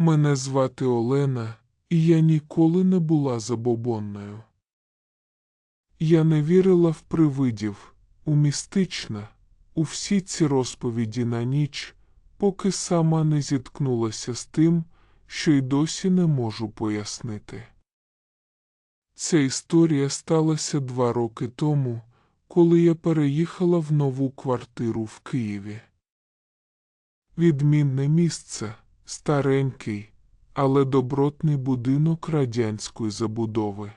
Мене звати Олена, і я ніколи не була забобонною. Я не вірила в привидів, у містичне, у всі ці розповіді на ніч, поки сама не зіткнулася з тим, що й досі не можу пояснити. Ця історія сталася два роки тому, коли я переїхала в нову квартиру в Києві. Відмінне місце, старенький, але добротний будинок радянської забудови.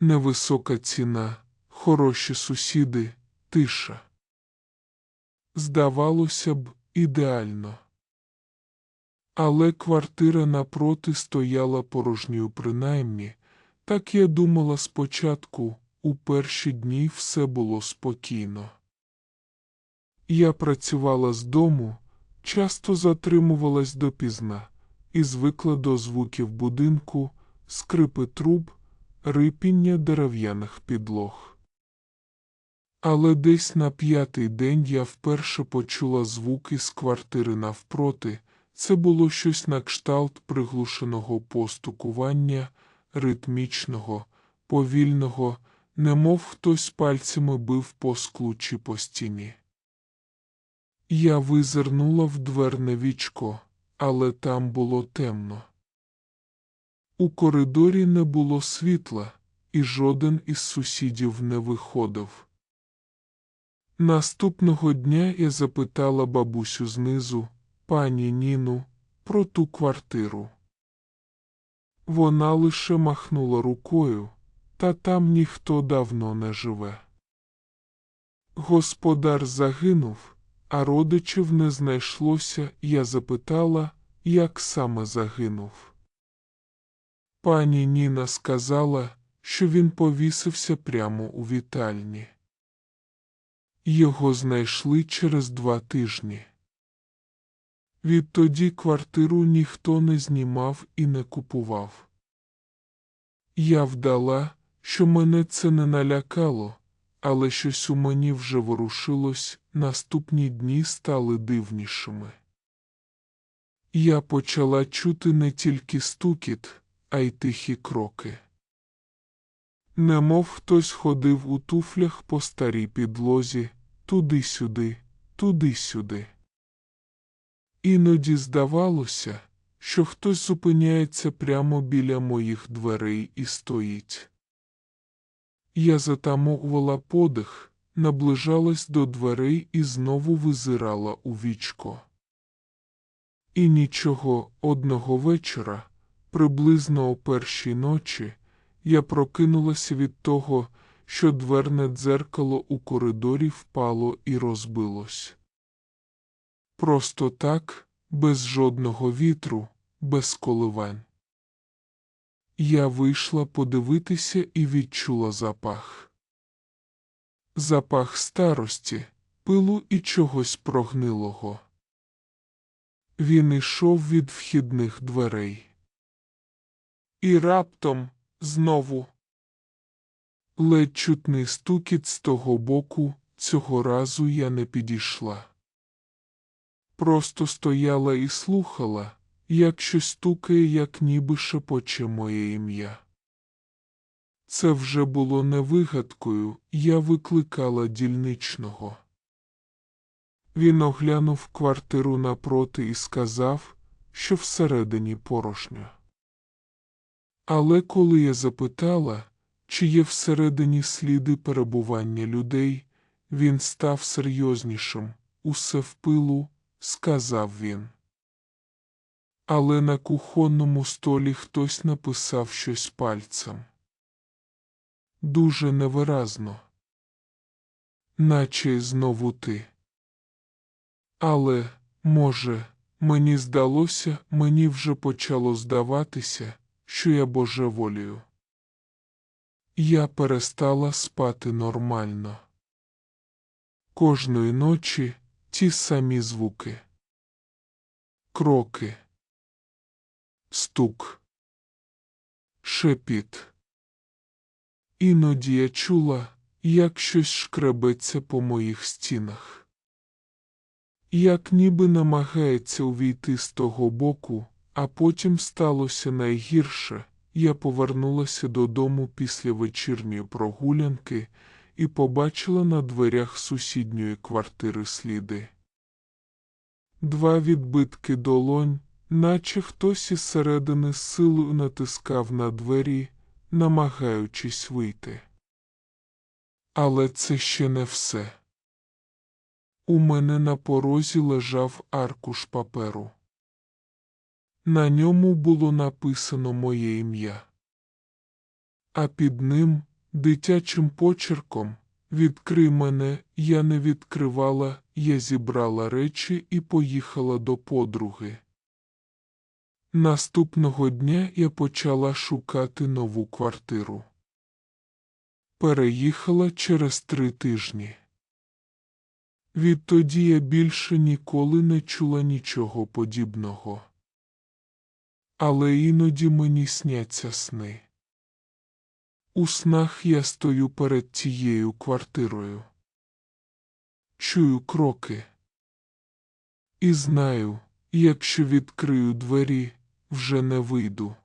Невисока ціна, хороші сусіди, тиша. Здавалося б, ідеально. Але квартира напроти стояла порожньою принаймні, так я думала спочатку, у перші дні все було спокійно. Я працювала з дому, часто затримувалась допізна і звикла до звуків будинку, скрипи труб, рипіння дерев'яних підлог. Але десь на п'ятий день я вперше почула звуки з квартири навпроти. Це було щось на кшталт приглушеного постукування, ритмічного, повільного, немов хтось пальцями бив по склу чи по стіні. Я визирнула в дверне вічко, але там було темно. У коридорі не було світла, і жоден із сусідів не виходив. Наступного дня я запитала бабусю знизу, пані Ніну, про ту квартиру. Вона лише махнула рукою, та там ніхто давно не живе. Господар загинув, а родичів не знайшлося, я запитала, як саме загинув. Пані Ніна сказала, що він повісився прямо у вітальні. Його знайшли через два тижні. Відтоді квартиру ніхто не знімав і не купував. Я вдала, що мене це не налякало, але щось у мені вже ворушилось, наступні дні стали дивнішими. Я почала чути не тільки стукіт, а й тихі кроки. Немов хтось ходив у туфлях по старій підлозі, туди-сюди, туди-сюди. Іноді здавалося, що хтось зупиняється прямо біля моїх дверей і стоїть. Я затамовувала подих, наближалась до дверей і знову визирала у вічко. І нічого одного вечора, приблизно о першій ночі, я прокинулася від того, що дверне дзеркало у коридорі впало і розбилось. Просто так, без жодного вітру, без коливань. Я вийшла подивитися і відчула запах. Запах старості, пилу і чогось прогнилого. Він ішов від вхідних дверей. І раптом знову ледь чутний стукіт з того боку, цього разу я не підійшла. Просто стояла і слухала, як щось стукає, як ніби шепоче моє ім'я. Це вже було не вигадкою, я викликала дільничного. Він оглянув квартиру напроти і сказав, що всередині порожньо. Але коли я запитала, чи є всередині сліди перебування людей, він став серйознішим, усе в пилу, сказав він. Але на кухонному столі хтось написав щось пальцем. Дуже невиразно, наче знову ти. Але, може, мені здалося, мені вже почало здаватися, що я божеволію. Я перестала спати нормально. Кожної ночі ті самі звуки. Кроки, стук, шепіт. Іноді я чула, як щось шкребеться по моїх стінах. як ніби намагається увійти з того боку, а потім сталося найгірше. Я повернулася додому після вечірньої прогулянки і побачила на дверях сусідньої квартири сліди. Два відбитки долонь, наче хтось із середини з силою натискав на двері, намагаючись вийти. Але це ще не все. У мене на порозі лежав аркуш паперу. На ньому було написано моє ім'я. А під ним, дитячим почерком, відкрий мене, я не відкривала, я зібрала речі і поїхала до подруги. Наступного дня я почала шукати нову квартиру. Переїхала через три тижні. Відтоді я більше ніколи не чула нічого подібного. Але іноді мені сняться сни. У снах я стою перед тією квартирою. Чую кроки. І знаю, якщо відкрию двері, вже не вийду.